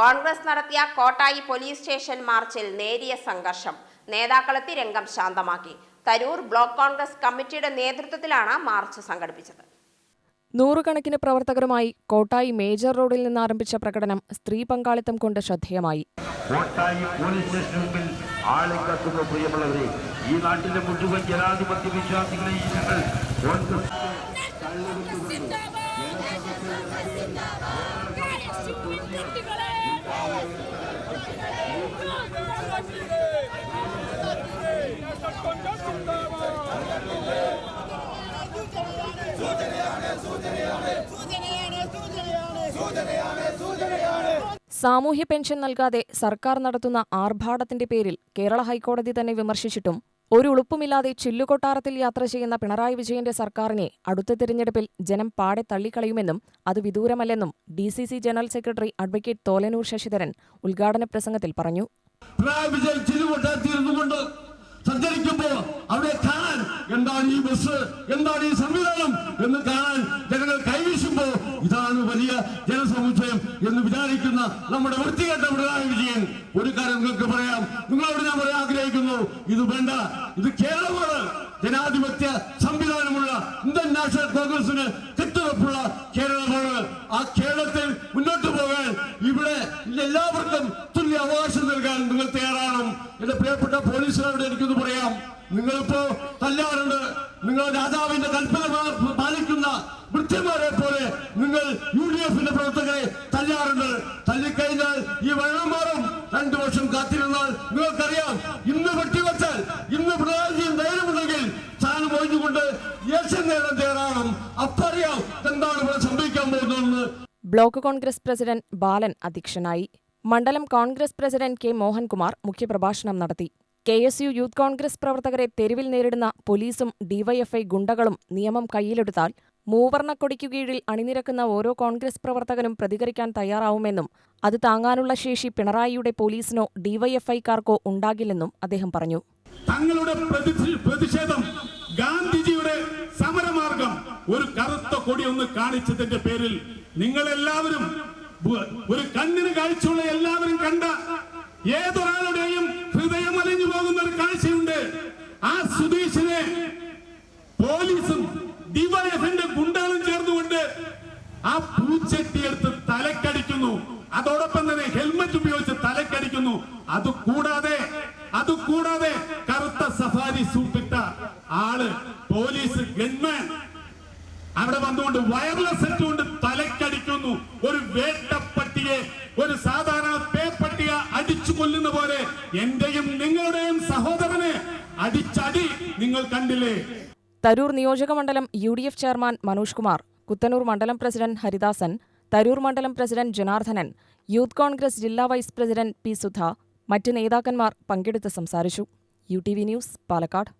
കോൺഗ്രസ് നടത്തിയ Kottayi police station മാർച്ചിൽ നേരിയ സംഘർഷം. നേതാക്കളെത്തി രംഗം ശാന്തമാക്കി. തരൂർ ബ്ലോക്ക് കോൺഗ്രസ് കമ്മിറ്റിയുടെ നേതൃത്വത്തിലാണ് മാർച്ച് സംഘടിപ്പിച്ചത്. നൂറുകണക്കിന് പ്രവർത്തകരുമായി കോട്ടായി മേജർ റോഡിൽ നിന്ന് ആരംഭിച്ച പ്രകടനം സ്ത്രീ പങ്കാളിത്തം കൊണ്ട് ശ്രദ്ധേയമായി. കോട്ടായി പോലീസ് സ്റ്റേഷനിൽ ആളെ കത്തുന്ന പ്രിയമുള്ളവരെ. ഈ നാട്ടിലെ മുഴുവൻ ജനാധിപത്യ വിശ്വാസികളെ ഞങ്ങൾ കോൺഗ്രസ് സാമൂഹ്യ പെൻഷൻ നൽകാതെ സർക്കാർ നടത്തുന്ന ആർഭാടത്തിന്റെ പേരിൽ കേരള ഹൈക്കോടതി തന്നെ വിമർശിച്ചിട്ടും ഒരു ഉളുപ്പുമില്ലാതെ ചില്ലുകൊട്ടാരത്തിൽ യാത്ര ചെയ്യുന്ന പിണറായി വിജയന്റെ സർക്കാരിനെ അടുത്ത തിരഞ്ഞെടുപ്പിൽ ജനം പാടെ തള്ളിക്കളയുമെന്നും അത് വിദൂരമല്ലെന്നും D C C general secretary advocate Tholanur Sasidharan ഉദ്ഘാടന പ്രസംഗത്തിൽ പറഞ്ഞു. സഞ്ചരിക്കുമ്പോൾ അവിടെ കാണാൻ എന്താണ് ഈ ബസ് എന്താണ് ഈ സംവിധാനം എന്ന് കാണാൻ വിചാരിക്കുന്ന നമ്മുടെ വൃത്തികെട്ട പിണറായി വിജയൻ ഒരു കാര്യം നിങ്ങൾക്ക് പറയാം. നിങ്ങളോട് ഞാൻ പറയാൻ ആഗ്രഹിക്കുന്നു. ഇത് വേണ്ട. ഇത് കേരളമാണ്. ജനാധിപത്യ സംവിധാനമുള്ള ഇന്ത്യൻ നാഷണൽ കോൺഗ്രസിന് കെട്ടുറപ്പുള്ള കേരളമാണ്. ആ കേരളത്തിൽ മുന്നോട്ട് പോകാൻ ഇവിടെ എല്ലാവർക്കും തുല്യ അവകാശം നൽകാൻ നിങ്ങൾ തയ്യാറാണ് എന്റെ പ്രിയപ്പെട്ട പോലീസുകാരോട് എനിക്കൊന്ന് പറയാം. നിങ്ങളിപ്പോ തല്ലാറുണ്ട്. നിങ്ങൾ രാജാവിന്റെ കൽപ്പന പാലിക്കുന്ന വൃത്തിമാരെ പോലെ നിങ്ങൾ യു ഡി എഫിന്റെ പ്രവർത്തകരെ തല്ലാറുണ്ട് തല്ലിക്കഴിഞ്ഞാൽ ഈ വെള്ളം മാറും രണ്ടു വർഷം കാത്തിരുന്നാൽ നിങ്ങൾക്കറിയാം ഇന്ന് വെട്ടിവച്ചാൽ ഇന്ന് പിണറായിയും ധൈര്യമുണ്ടെങ്കിൽ സ്ഥാനം ഒഴിഞ്ഞുകൊണ്ട് യേശൻ നേടാൻ തയ്യാറാണ് അപ്പറിയാം എന്താണ് ഇവിടെ സംഭവിക്കാൻ പോകുന്നതെന്ന്. ബ്ലോക്ക് കോൺഗ്രസ് പ്രസിഡന്റ് ബാലൻ അധ്യക്ഷനായി. മണ്ഡലം കോൺഗ്രസ് പ്രസിഡന്റ് കെ മോഹൻകുമാർ മുഖ്യപ്രഭാഷണം നടത്തി. K S U youth Congress പ്രവർത്തകരെ തെരുവിൽ നേരിടുന്ന പോലീസും ഡിവൈഎഫ്ഐ ഗുണ്ടകളും നിയമം കയ്യിലെടുത്താൽ മൂവർണക്കൊടിക്കു കീഴിൽ അണിനിരക്കുന്ന ഓരോ കോൺഗ്രസ് പ്രവർത്തകനും പ്രതികരിക്കാൻ തയ്യാറാവുമെന്നും അത് താങ്ങാനുള്ള ശേഷി പിണറായിയുടെ പോലീസിനോ ഡിവൈഎഫ്ഐക്കാർക്കോ ഉണ്ടാകില്ലെന്നും അദ്ദേഹം പറഞ്ഞു. തങ്ങളുടെ പ്രതിഷേ- പ്രതിഷേധം ഗാന്ധിജിയുടെ സമരമാർഗം. ഒരു കറുത്ത കൊടി ഒന്ന് കാണിച്ചതിന്റെ പേരിൽ നിങ്ങൾ എല്ലാവരും ഒരു കണ്ണിന് കാഴ്ചയുള്ള എല്ലാവരും കണ്ട ഏതൊരാളുടെയും ആ പൂച്ചട്ടി എടുത്ത് തലക്കടിക്കുന്നു. അതോടൊപ്പം തന്നെ ഹെൽമറ്റ് ഉപയോഗിച്ച് തലക്കടിക്കുന്നു. അത് കൂടാതെ അത് കൂടാതെ കറുത്ത സഫാരി സൂപ്പിട്ട ആൾ പോലീസ് ഗൺമാൻ അവിടെ വന്നുകൊണ്ട് വയർലെസ് സെറ്റ് കൊണ്ട് തലക്കടിക്കുന്നു. ഒരു വേട്ടപ്പട്ടിയെ ഒരു സാധാരണ പേപ്പട്ടിയ അടിച്ചു കൊല്ലുന്ന പോലെ എന്റെയും നിങ്ങളുടെയും സഹോദരനെ അടിച്ചടി നിങ്ങൾ കണ്ടില്ലേ? തരൂർ നിയോജക മണ്ഡലം U D F chairman Manoj Kumar. Kuthanur മണ്ഡലം പ്രസിഡന്റ് ഹരിദാസൻ തരൂർ മണ്ഡലം പ്രസിഡന്റ് ജനാർദ്ദനൻ യൂത്ത് കോൺഗ്രസ് ജില്ലാ വൈസ് പ്രസിഡന്റ് പി സുധ മറ്റ് നേതാക്കന്മാർ പങ്കെടുത്ത് സംസാരിച്ചു. U T V news Palakkad.